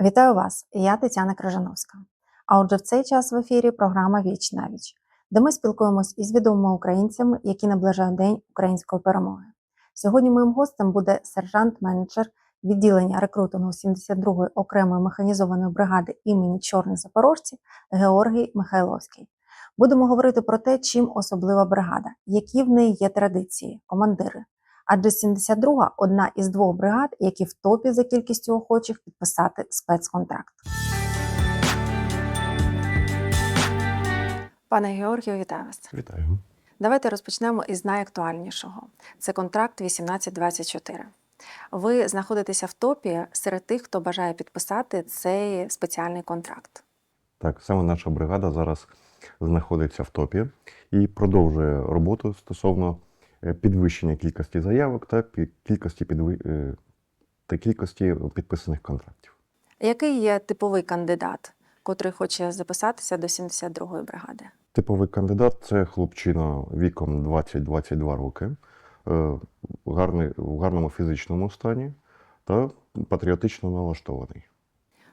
Вітаю вас! Я Тетяна Крижановська. А отже, в цей час в ефірі програма Віч на віч, де ми спілкуємось із відомими українцями, які наближають День української перемоги. Сьогодні моїм гостем буде сержант-менеджер відділення рекрутингу 72-ї окремої механізованої бригади імені Чорних Запорожці Георгій Михайловський. Будемо говорити про те, чим особлива бригада, які в неї є традиції, командири. Адже 72 одна із двох бригад, які в топі за кількістю охочих підписати спецконтракт. Пане Георгію, вітаю вас. Вітаю. Давайте розпочнемо із найактуальнішого. Це контракт 1824. Ви знаходитеся в топі серед тих, хто бажає підписати цей спеціальний контракт. Так, саме наша бригада зараз знаходиться в топі і продовжує роботу стосовно підвищення кількості заявок та кількості підви... е, та кількості підписаних контрактів. Який є типовий кандидат, котрий хоче записатися до 72-ї бригади? Типовий кандидат це хлопчина віком 20-22 роки, е, гарний, в гарному фізичному стані та патріотично налаштований.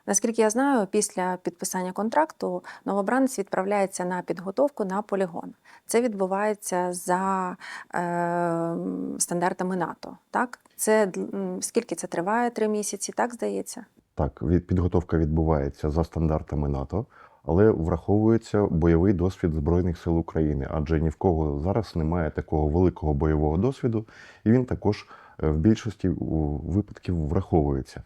Наскільки я знаю, після підписання контракту новобранець відправляється на підготовку на полігон. Це відбувається за е, стандартами НАТО. Так, це скільки це триває? Три місяці, так здається. Так, підготовка відбувається за стандартами НАТО, але враховується бойовий досвід Збройних сил України, адже ні в кого зараз немає такого великого бойового досвіду, і він також е, в більшості випадків враховується.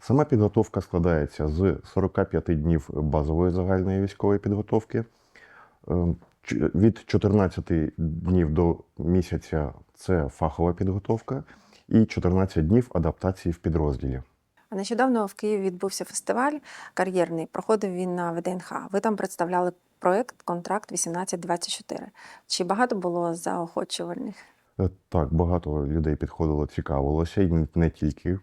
Сама підготовка складається з 45 днів базової загальної військової підготовки. Е, Від 14 днів до місяця це фахова підготовка, і 14 днів адаптації в підрозділі. А нещодавно в Києві відбувся фестиваль кар'єрний. Проходив він на ВДНХ. Ви там представляли проект Контракт 1824. Чи багато було заохочувальних? Е, Так, багато людей підходило, цікавилося, і не тільки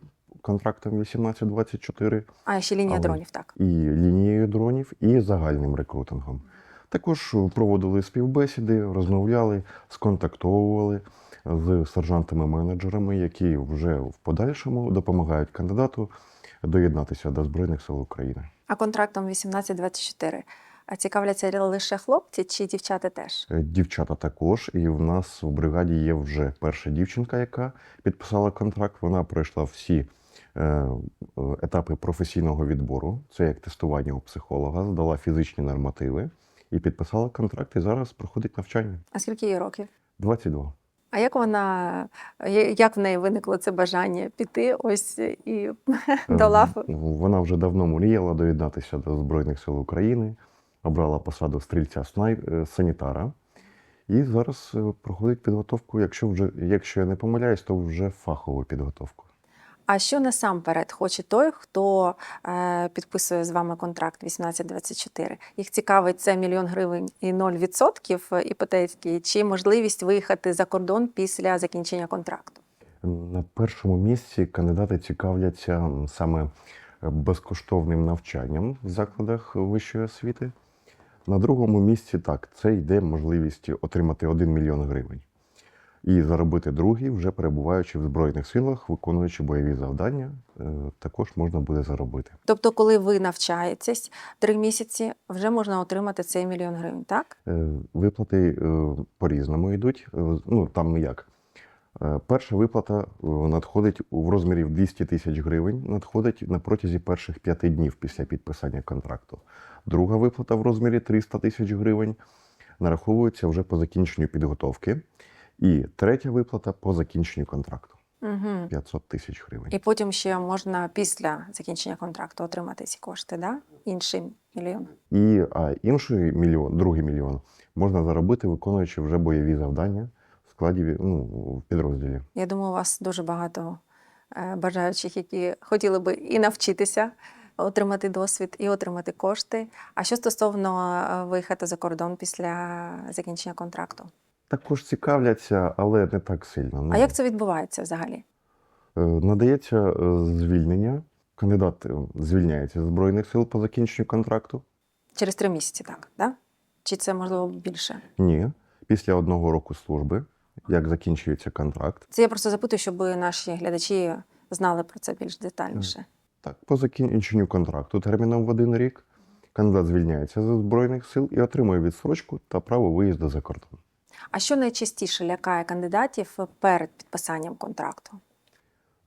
контрактом 1824, А ще лінія Але- дронів, так. і лінією дронів, і загальним рекрутингом. Також проводили співбесіди, розмовляли, сконтактовували з сержантами-менеджерами, які вже в подальшому допомагають кандидату доєднатися до Збройних сил України. А контрактом 1824 а цікавляться лише хлопці чи дівчата теж? Е, Дівчата також, і в нас в бригаді є вже перша дівчинка, яка підписала контракт. Вона пройшла всі етапи професійного відбору. Це як тестування у психолога, здала фізичні нормативи і підписала контракт. І зараз проходить навчання. А скільки їй років? 22. А як вона як в неї виникло це бажання піти ось і до лав? Е, Вона вже давно мріяла доєднатися до Збройних сил України, обрала посаду стрільця е, санітара. І зараз е, проходить підготовку, якщо вже, якщо я не помиляюсь, то вже фахову підготовку. А що насамперед хоче той, хто е, підписує з вами контракт 1824? Їх цікавить це мільйон гривень і 0% іпотецький, чи можливість виїхати за кордон після закінчення контракту? На першому місці кандидати цікавляться саме е, безкоштовним навчанням в закладах вищої освіти. На другому місці так, це йде можливість отримати 1 мільйон гривень. І заробити другий, вже перебуваючи в Збройних силах, виконуючи бойові завдання, е, також можна буде заробити. Тобто, коли ви навчаєтесь три місяці, вже можна отримати цей мільйон гривень, так? Е, Виплати е, по-різному йдуть. Ну там як. Перша виплата надходить в розмірі 200 тисяч гривень, надходить на протязі перших п'яти днів після підписання контракту. Друга виплата в розмірі 300 тисяч гривень нараховується вже по закінченню підготовки. І третя виплата по закінченню контракту Угу. 500 тисяч гривень. І потім ще можна після закінчення контракту отримати ці кошти, да? інший мільйон. І а інший мільйон, другий мільйон, можна заробити, виконуючи вже бойові завдання в складі ну, в підрозділі. Я думаю, у вас дуже багато е, бажаючих, які хотіли би і навчитися отримати досвід, і отримати кошти. А що стосовно е, виїхати за кордон після закінчення контракту? Також цікавляться, але не так сильно. Ну, А як це відбувається взагалі? е, Надається е, звільнення. Кандидат е, звільняється з Збройних сил по закінченню контракту. Через три місяці, так? Да? Чи це можливо більше? Ні. Після одного року служби, як закінчується контракт. Це я просто запитую, щоб наші глядачі знали про це більш детальніше. Так, по закінченню контракту терміном в один рік кандидат звільняється з Збройних сил і отримує відсрочку та право виїзду за кордон. А що найчастіше лякає кандидатів перед підписанням контракту?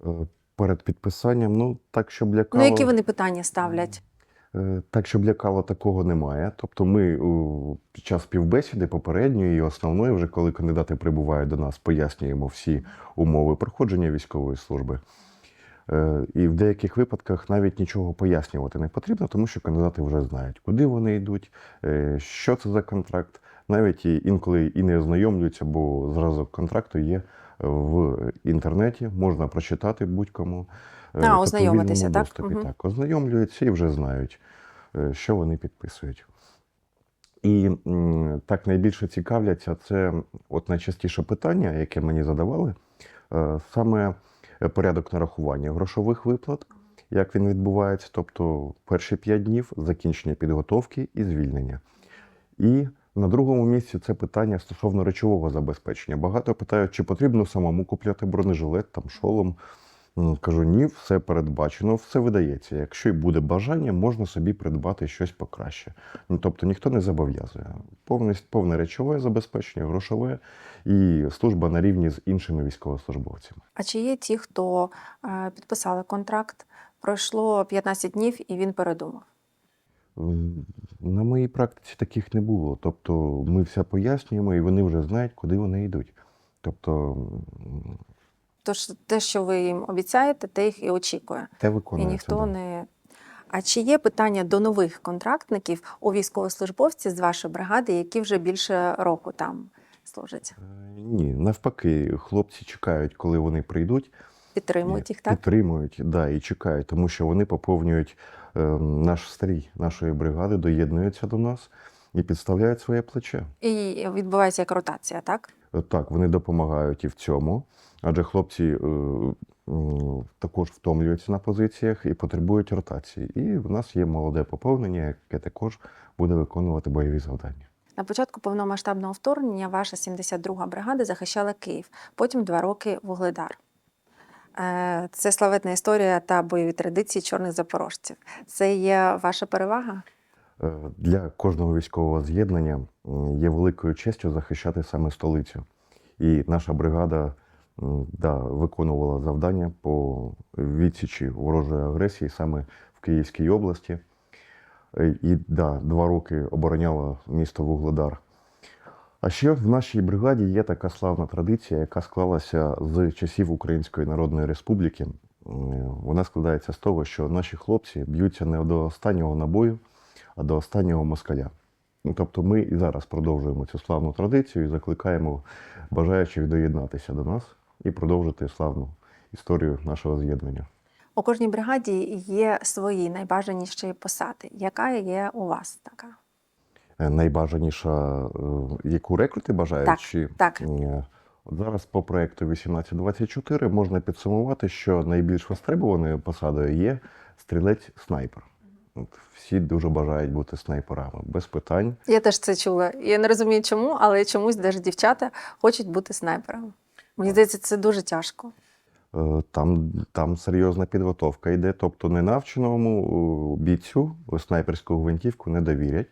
Е, Перед підписанням, ну так, щоб лякало. Ну, які вони питання ставлять? Е, Так, щоб лякало, такого немає. Тобто, ми під час співбесіди попередньої і основної, вже коли кандидати прибувають до нас, пояснюємо всі умови проходження військової служби. Е, І в деяких випадках навіть нічого пояснювати не потрібно, тому що кандидати вже знають, куди вони йдуть, е, що це за контракт. Навіть інколи і не ознайомлюються, бо зразок контракту є в інтернеті, можна прочитати будь-кому. е, тобто ознайомитися, так? доступі. Мгм. Так, ознайомлюються і вже знають, е, що вони підписують. І так найбільше цікавляться, це от найчастіше питання, яке мені задавали, е, саме порядок нарахування грошових виплат, як він відбувається, тобто перші 5 днів закінчення підготовки і звільнення. І на другому місці це питання стосовно речового забезпечення. Багато питають, чи потрібно самому купляти бронежилет, там шолом. Кажу, ні, все передбачено, все видається. Якщо й буде бажання, можна собі придбати щось покраще. Ну, тобто ніхто не зобов'язує. Повне, речове забезпечення, грошове і служба на рівні з іншими військовослужбовцями. А чи є ті, хто е, підписали контракт, пройшло 15 днів і він передумав? На моїй практиці таких не було. Тобто ми все пояснюємо, і вони вже знають, куди вони йдуть. Тобто Тож те, що ви їм обіцяєте, те їх і очікує. те І ніхто да. не. А чи є питання до нових контрактників у військовослужбовців з вашої бригади, які вже більше року там служать? Е, Ні, навпаки, хлопці чекають, коли вони прийдуть. Підтримують їх, так? Підтримують, да, і чекають, тому що вони поповнюють наш стрій нашої бригади, доєднуються до нас і підставляють своє плече. І відбувається як ротація, так? Е, Так, вони допомагають і в цьому, адже хлопці е, також втомлюються на позиціях і потребують ротації. І в нас є молоде поповнення, яке також буде виконувати бойові завдання. На початку повномасштабного вторгнення ваша 72-га бригада захищала Київ, потім два роки Вугледар. Е, Це славетна історія та бойові традиції чорних запорожців. Це є ваша перевага? Е, Для кожного військового з'єднання є великою честю захищати саме столицю. І наша бригада да, виконувала завдання по відсічі ворожої агресії саме в Київській області. Е, І да, два роки обороняла місто Вугледар. А ще в нашій бригаді є така славна традиція, яка склалася з часів Української Народної Республіки. Вона складається з того, що наші хлопці б'ються не до останнього набою, а до останнього москаля. Ну, Тобто ми і зараз продовжуємо цю славну традицію і закликаємо бажаючих доєднатися до нас і продовжити славну історію нашого з'єднання. У кожній бригаді є свої найбажаніші посади. Яка є у вас така? Е, Найбажаніша, е, яку рекрути бажають? Так, чи... так. Е, зараз по проекту 1824 можна підсумувати, що найбільш востребованою посадою є стрілець-снайпер. Всі дуже бажають бути снайперами, без питань. Я теж це чула. Я не розумію, чому, але чомусь навіть дівчата хочуть бути снайперами. Мені здається, це дуже тяжко. Там, там серйозна підготовка йде. Тобто ненавченому бійцю снайперську гвинтівку не довірять.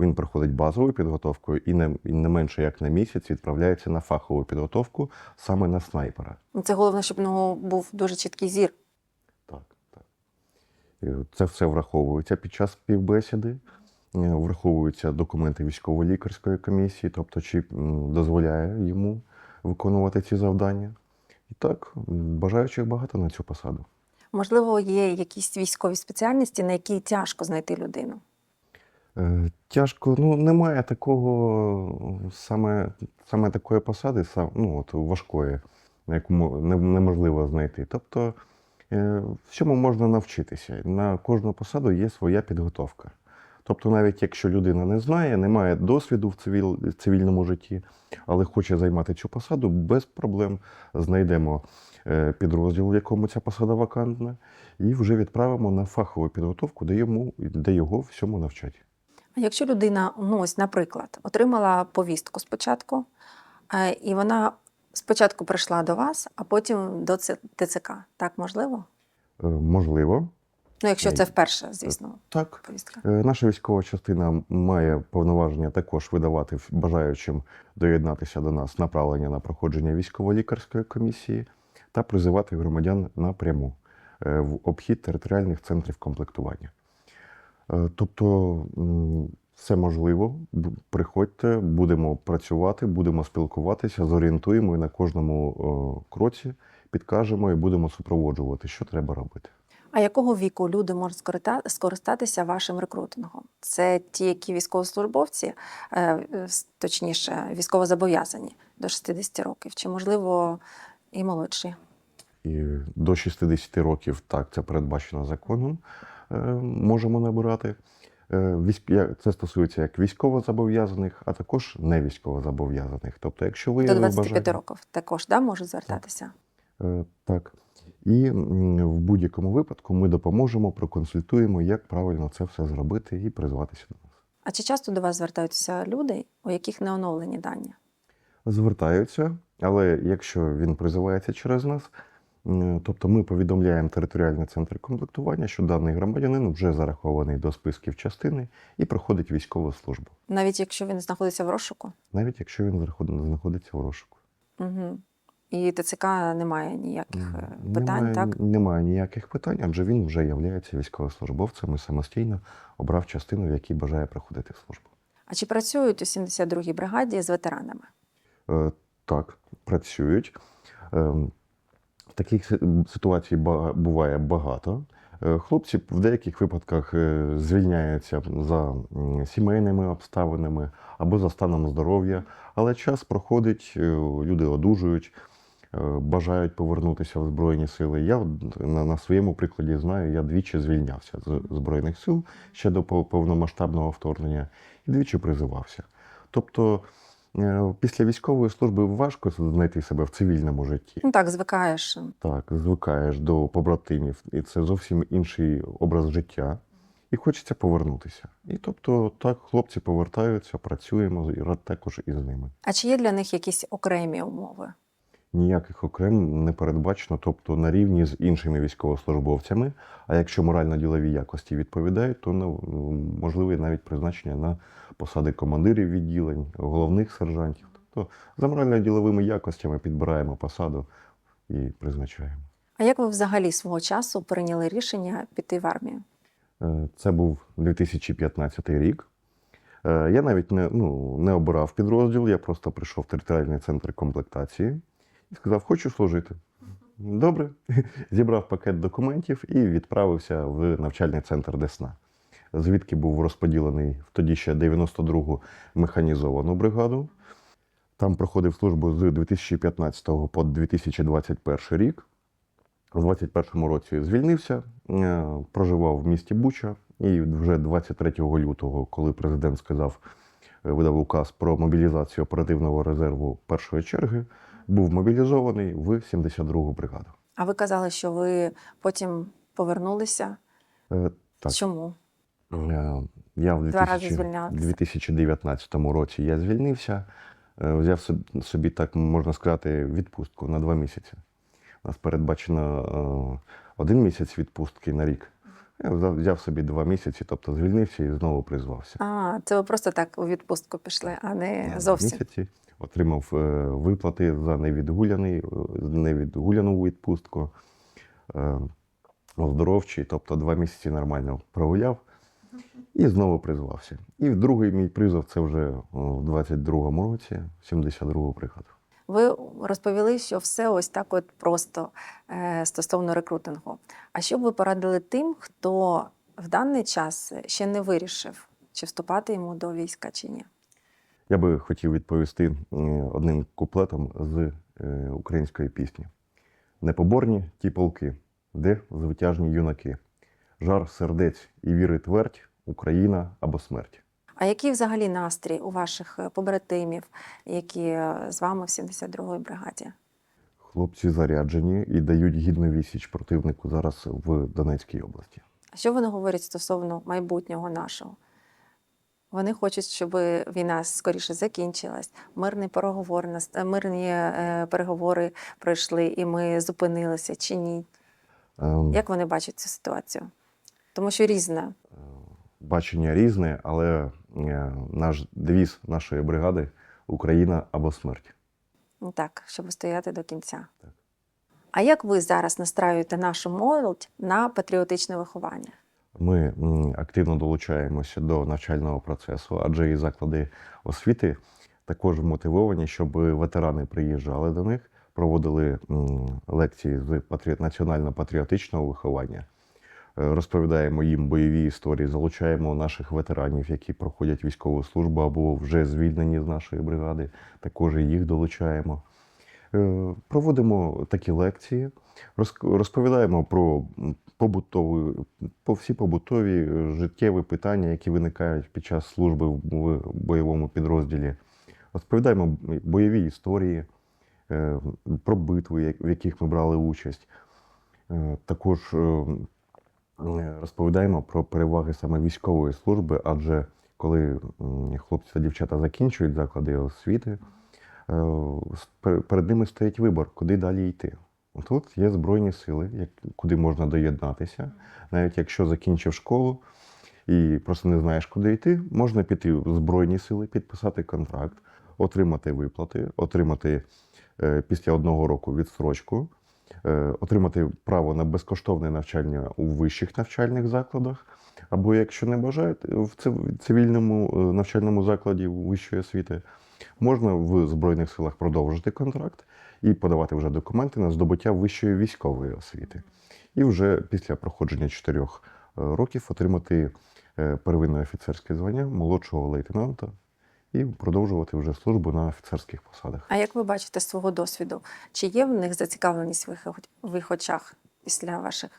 Він проходить базову підготовку і не, і не менше як на місяць відправляється на фахову підготовку саме на снайпера. Це головне, щоб в нього був дуже чіткий зір. Так, так. Це все враховується під час співбесіди. Е, Враховуються документи військово-лікарської комісії, тобто чи дозволяє йому виконувати ці завдання. І так, бажаючих багато на цю посаду. Можливо, є якісь військові спеціальності, на які тяжко знайти людину. Е, Тяжко, ну немає такого саме, саме такої посади, сам, ну от важкої, яку неможливо знайти. Тобто е, всьому можна навчитися. На кожну посаду є своя підготовка. Тобто, навіть якщо людина не знає, не має досвіду в цивіль, цивільному житті, але хоче займати цю посаду, без проблем знайдемо е, підрозділ, в якому ця посада вакантна, і вже відправимо на фахову підготовку, де йому де його всьому навчать. Якщо людина, ну ось, наприклад, отримала повістку спочатку, е, і вона спочатку прийшла до вас, а потім до ТЦК, так можливо? Е, Можливо. Ну, якщо Е, це вперше, звісно, Так, повістка. Наша військова частина має повноваження також видавати бажаючим доєднатися до нас направлення на проходження військово-лікарської комісії та призивати громадян напряму в обхід територіальних центрів комплектування. Е, Тобто все можливо. Приходьте, будемо працювати, будемо спілкуватися, зорієнтуємо і на кожному кроці підкажемо і будемо супроводжувати, що треба робити. А якого віку люди можуть скористатися вашим рекрутингом? Це ті, які військовослужбовці, е, е, точніше, військовозобов'язані до 60 років, чи можливо і молодші? І до 60 років так це передбачено законом. Е, Можемо набирати. Е, Це стосується як військовозобов'язаних, а також невійськовозобов'язаних. Тобто, якщо ви До 25 бажаєте- років також да, можуть звертатися. Е, Так. І в будь-якому випадку ми допоможемо, проконсультуємо, як правильно це все зробити і призватися до нас. А чи часто до вас звертаються люди, у яких не оновлені дані? Звертаються, але якщо він призивається через нас, тобто ми повідомляємо територіальний центр комплектування, що даний громадянин вже зарахований до списків частини і проходить військову службу, Навіть якщо він знаходиться в розшуку? навіть якщо він знаходиться в розшуку. Угу. І ТЦК немає ніяких е, питань, немає, так? немає ніяких питань, адже він вже є військовослужбовцем і самостійно обрав частину, в якій бажає проходити службу. А чи працюють у 72-й бригаді з ветеранами? Е, Так, працюють. Ем, Таких ситуацій буває багато. Е, Хлопці в деяких випадках е, звільняються за сімейними обставинами або за станом здоров'я, але час проходить, е, люди одужують, бажають повернутися в Збройні сили. Я на, своєму прикладі знаю, я двічі звільнявся з Збройних сил ще до повномасштабного вторгнення і двічі призивався. Тобто після військової служби важко знайти себе в цивільному житті. Ну так, звикаєш. Так, звикаєш до побратимів, і це зовсім інший образ життя. І хочеться повернутися. І тобто, так, хлопці повертаються, працюємо і рад також із ними. А чи є для них якісь окремі умови? Ніяких окрем не передбачено, тобто на рівні з іншими військовослужбовцями. А якщо морально-ділові якості відповідають, то можливе навіть призначення на посади командирів відділень, головних сержантів. Тобто за морально-діловими якостями підбираємо посаду і призначаємо. А як ви взагалі свого часу прийняли рішення піти в армію? Е, Це був 2015 рік. Е, Я навіть не, ну, не обирав підрозділ, я просто прийшов в територіальний центр комплектації сказав, хочу служити. Добре, зібрав пакет документів і відправився в навчальний центр Десна, звідки був розподілений в тоді ще 92-гу механізовану бригаду. Там проходив службу з 2015 по 2021 рік. У 21-му році звільнився, е, проживав в місті Буча, і вже 23 лютого, коли президент сказав, видав указ про мобілізацію оперативного резерву першої черги, був мобілізований в 72-гу бригаду. А ви казали, що ви потім повернулися. Е, Так, Чому? е, я в 2000 2019 році я звільнився, е, взяв собі, так можна сказати, відпустку на два місяці. У нас передбачено е, один місяць відпустки на рік. Я взяв- собі два місяці, тобто звільнився і знову призвався. А, це ви просто так у відпустку пішли, а не два зовсім. місяці отримав е, виплати за невідгуляний, е, невідгуляну відпустку, е, оздоровчий, тобто два місяці нормально прогуляв і знову призвався. І другий мій призов це вже в 22-му році, 72-го бригаду. Ви розповіли, що все ось так от просто е, стосовно рекрутингу. А що б ви порадили тим, хто в даний час ще не вирішив, чи вступати йому до війська, чи ні? Я би хотів відповісти е, одним куплетом з е, української пісні: Непоборні ті полки, де звитяжні юнаки, жар сердець і віри твердь, Україна або смерть. А який взагалі настрій у ваших е, побратимів, які е, з вами в 72-й бригаді? Хлопці заряджені і дають гідну відсіч противнику зараз в Донецькій області. А що вони говорять стосовно майбутнього нашого? Вони хочуть, щоб війна скоріше закінчилась, мирні переговори, е, мирні переговори пройшли, і ми зупинилися чи ні? Ем, Як вони бачать цю ситуацію? тому що різне. Бачення різне, але е, наш девіз нашої бригади Україна або смерть. Ну Так, щоб стояти до кінця. Так. А як ви зараз настраюєте нашу молодь на патріотичне виховання? Ми активно долучаємося до навчального процесу, адже і заклади освіти також мотивовані, щоб ветерани приїжджали до них, проводили лекції з патрі... національно-патріотичного виховання. Розповідаємо їм бойові історії, залучаємо наших ветеранів, які проходять військову службу або вже звільнені з нашої бригади. Також і їх долучаємо. Е, Проводимо такі лекції, розповідаємо про побутові, по всі побутові е, життєві питання, які виникають під час служби в бойовому підрозділі. Розповідаємо бойові історії е, про битви, в яких ми брали участь. Також розповідаємо про переваги саме військової служби, адже коли хлопці та дівчата закінчують заклади освіти, е, перед ними стоїть вибір, куди далі йти. Тут є Збройні сили, куди можна доєднатися. Навіть якщо закінчив школу і просто не знаєш, куди йти, можна піти в Збройні сили, підписати контракт, отримати виплати, отримати е, після одного року відстрочку, е, отримати право на безкоштовне навчання у вищих навчальних закладах. Або якщо не бажаєте, в цивільному е, навчальному закладі вищої освіти можна в Збройних силах продовжити контракт і подавати вже документи на здобуття вищої військової освіти. І вже після проходження чотирьох е, років отримати е, первинне офіцерське звання молодшого лейтенанта і продовжувати вже службу на офіцерських посадах. А як ви бачите з свого досвіду? Чи є в них зацікавленість в їх, очах після ваших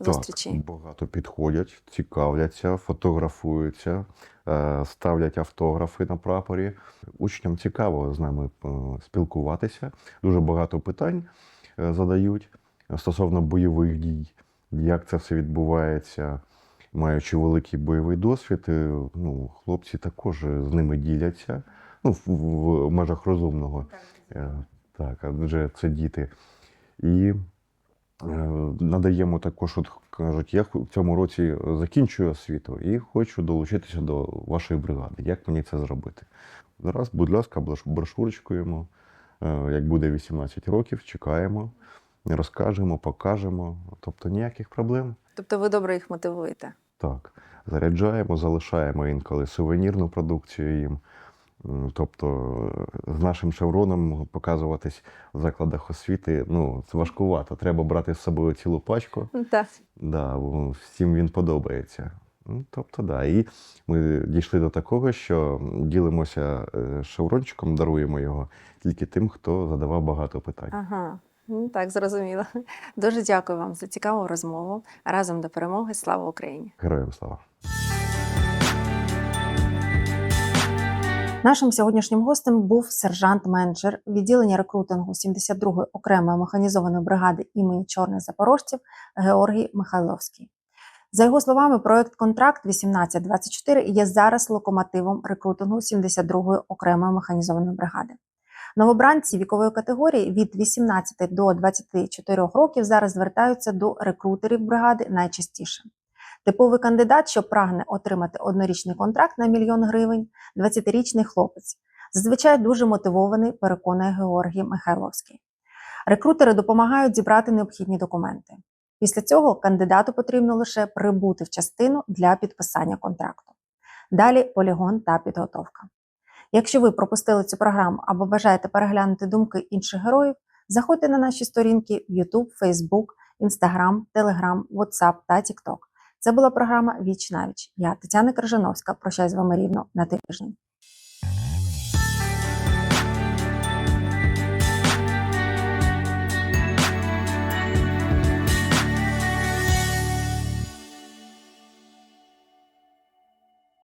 зустрічей? Так, багато підходять, цікавляться, фотографуються, е, ставлять автографи на прапорі. Учням цікаво з нами е, спілкуватися. Дуже багато питань е, задають стосовно бойових дій, як це все відбувається. Маючи великий бойовий досвід, е, ну, хлопці також з ними діляться ну, в, в межах розумного. Е, Так, адже це діти. І Е, надаємо також, от кажуть, я в цьому році закінчую освіту і хочу долучитися до вашої бригади. Як мені це зробити? Зараз, будь ласка, брошурочкуємо. Е, Як буде 18 років, чекаємо, розкажемо, покажемо. Тобто ніяких проблем. Тобто ви добре їх мотивуєте? Так, заряджаємо, залишаємо інколи сувенірну продукцію їм. Тобто е, з нашим шевроном показуватись в закладах освіти ну, це важкувато. Треба брати з собою цілу пачку. Так. Да, всім він подобається. Ну, Тобто, да. І ми дійшли до такого, що ділимося е, шеврончиком, даруємо його тільки тим, хто задавав багато питань. Ага. Ну, так, зрозуміло. Дуже дякую вам за цікаву розмову. Разом до перемоги. Слава Україні! Героям слава! Нашим сьогоднішнім гостем був сержант-менеджер відділення рекрутингу 72-ї окремої механізованої бригади імені чорних запорожців Георгій Михайловський. За його словами, проект Контракт 1824 є зараз локомотивом рекрутингу 72-ї окремої механізованої бригади. Новобранці вікової категорії від 18 до 24 років зараз звертаються до рекрутерів бригади найчастіше. Типовий кандидат, що прагне отримати однорічний контракт на мільйон гривень, 20-річний хлопець. Зазвичай дуже мотивований, переконує Георгій Михайловський. Рекрутери допомагають зібрати необхідні документи. Після цього кандидату потрібно лише прибути в частину для підписання контракту. Далі полігон та підготовка. Якщо ви пропустили цю програму або бажаєте переглянути думки інших героїв, заходьте на наші сторінки в YouTube, Facebook, Instagram, Telegram, WhatsApp та TikTok. Це була програма Віч навіч. Я Тетяна Крижановська. Прощаюсь з вами рівно на тиждень.